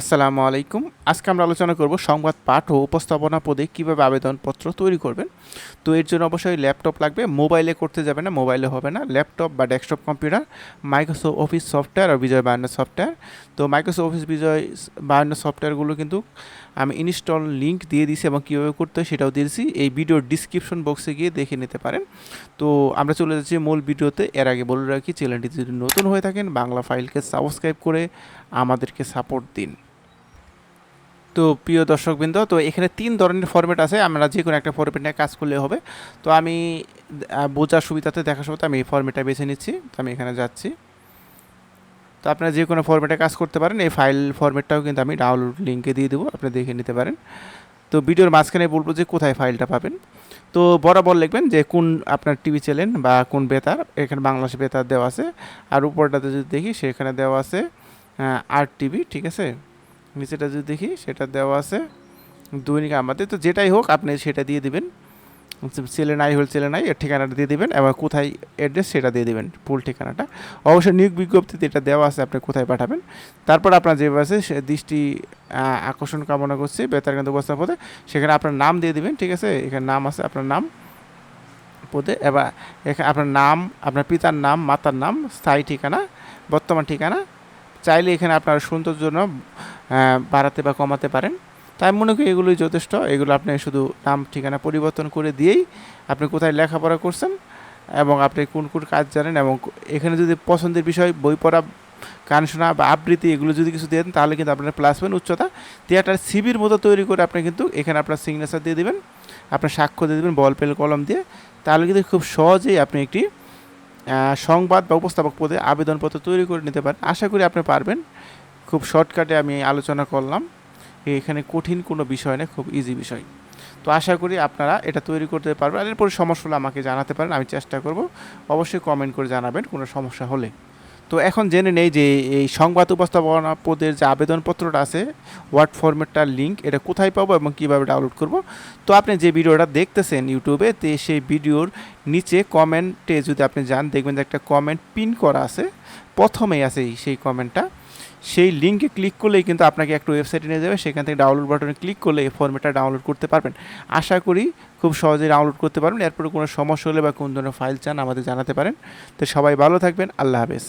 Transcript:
আসসালামু আলাইকুম। আজকে আমরা আলোচনা করব সংবাদ পাঠ ও উপস্থাপনা পদে কীভাবে আবেদনপত্র তৈরি করবেন। তো এর জন্য অবশ্যই ল্যাপটপ লাগবে। মোবাইলে করতে যাবে না, মোবাইলে হবে না। ল্যাপটপ বা desktop computer, Microsoft Office software আর বিজয় বায়ান্ন সফটওয়্যার। তো মাইক্রোসফট অফিস, বিজয় বায়ান্ন সফটওয়্যারগুলো কিন্তু আমি ইনস্টল লিঙ্ক দিয়ে দিয়েছি এবং কীভাবে করতে হয় সেটাও দিয়েছি। এই ভিডিওর ডিসক্রিপশন বক্সে গিয়ে দেখে নিতে পারেন। তো আমরা চলে যাচ্ছি মূল ভিডিওতে। এর আগে বলে রাখি, চ্যানেলটি যদি নতুন হয়ে থাকেন, বাংলা ফাইলকে সাবস্ক্রাইব করে আমাদেরকে সাপোর্ট দিন। তো প্রিয় দর্শকবৃন্দ, তো এখানে তিন ধরনের ফরম্যাট আছে। আমরা যে কোনো একটা ফরম্যাট নিয়ে কাজ করলে হবে। তো আমি বোঝার সুবিধাতে দেখার সুবিধা আমি এই ফরম্যাটটা বেছে নিচ্ছি। তো আমি এখানে যাচ্ছি। তো আপনারা যে কোনো ফরম্যাটে কাজ করতে পারেন। এই ফাইল ফরম্যাটটাও কিন্তু আমি ডাউনলোড লিঙ্কে দিয়ে দেবো। আপনি দেখে নিতে পারেন। তো ভিডিওর মাঝখানে বলব যে কোথায় ফাইলটা পাবেন। তো বরাবর লিখবেন যে কোন আপনার টিভি চ্যানেল বা কোন বেতার। এখানে বাংলাদেশ বেতার দেওয়া আছে। আর উপরটাতে যদি দেখি, সেখানে দেওয়া আছে আর টিভি ঠিক আছে? নিচেটা যদি দেখি, সেটা দেওয়া আছে। দৈনিক আমাদের, তো যেটাই হোক, আপনি সেটা দিয়ে দিবেন। ছেলে নাই হল ছেলে নাই, এর ঠিকানাটা দিয়ে দেবেন, এবং কোথায় অ্যাড্রেস সেটা দিয়ে দেবেন ফুল ঠিকানাটা। অবশ্যই নিয়োগ বিজ্ঞপ্তিতে এটা দেওয়া আছে, আপনি কোথায় পাঠাবেন। তারপর আপনার যেভাবে আছে, সে দৃষ্টি আকর্ষণ কামনা করছি, বেতার কেন্দ্র উপস্থাপন পদে, সেখানে আপনার নাম দিয়ে দেবেন, ঠিক আছে? এখানে নাম আছে, আপনার নাম পদে, এবার এখানে আপনার নাম, আপনার পিতার নাম, মাতার নাম, স্থায়ী ঠিকানা, বর্তমান ঠিকানা চাইলে এখানে আপনার সৌন্দর্য জন্য বাড়াতে বা কমাতে পারেন। তাই মনে করি এগুলোই যথেষ্ট। এগুলো আপনি শুধু নাম, ঠিকানা পরিবর্তন করে দিয়েই আপনি কোথায় লেখাপড়া করছেন এবং আপনি কোন কোন কাজ জানেন এবং এখানে যদি পছন্দের বিষয়, বই পড়া, গান শোনা বা আবৃত্তি এগুলো যদি কিছু দেন, তাহলে কিন্তু আপনার প্লাস পয়েন্ট উচ্চতা। একটা সিবির মতো তৈরি করে আপনি কিন্তু এখানে আপনার সিগনেচার দিয়ে দেবেন, আপনার সাক্ষ্য দিয়ে দেবেন বল পেল কলম দিয়ে। তাহলে কিন্তু খুব সহজেই আপনি একটি সংবাদ বা উপস্থাপক পদে আবেদনপত্র তৈরি করে নিতে পারেন। আশা করি আপনি পারবেন। খুব শর্টকাটে আমি আলোচনা করলাম। এখানে কঠিন কোনো বিষয় না, খুব ইজি বিষয়। তো আশা করি আপনারা এটা তৈরি করতে পারবেন। আর এরপরে সমস্যা হলে আমাকে জানাতে পারেন, আমি চেষ্টা করব। অবশ্যই কমেন্ট করে জানাবেন, কোনো সমস্যা হলে। তো এখন জেনে নেই যে এই সংবাদ উপস্থাপনা পদের যে আবেদনপত্রটা আছে ওয়ার্ড ফরম্যাটটার লিঙ্ক এটা কোথায় পাবো এবং কীভাবে ডাউনলোড করব? তো আপনি যে ভিডিওটা দেখতেছেন ইউটিউবে তে সেই ভিডিওর নিচে কমেন্টে যদি আপনি যান, দেখবেন যে একটা কমেন্ট পিন করা আছে। প্রথমেই আছে সেই কমেন্টটা সেই লিঙ্কে ক্লিক করলেই কিন্তু আপনাকে একটা ওয়েবসাইটে নিয়ে যাবে সেখান থেকে ডাউনলোড বাটনে ক্লিক করলে এই ফর্মেটটা ডাউনলোড করতে পারবেন। আশা করি খুব সহজেই ডাউনলোড করতে পারবেন। এরপরে কোনো সমস্যা হলে বা কোন ধরনের ফাইল চান আমাদের জানাতে পারেন। তো সবাই ভালো থাকবেন। আল্লাহ হাফেজ।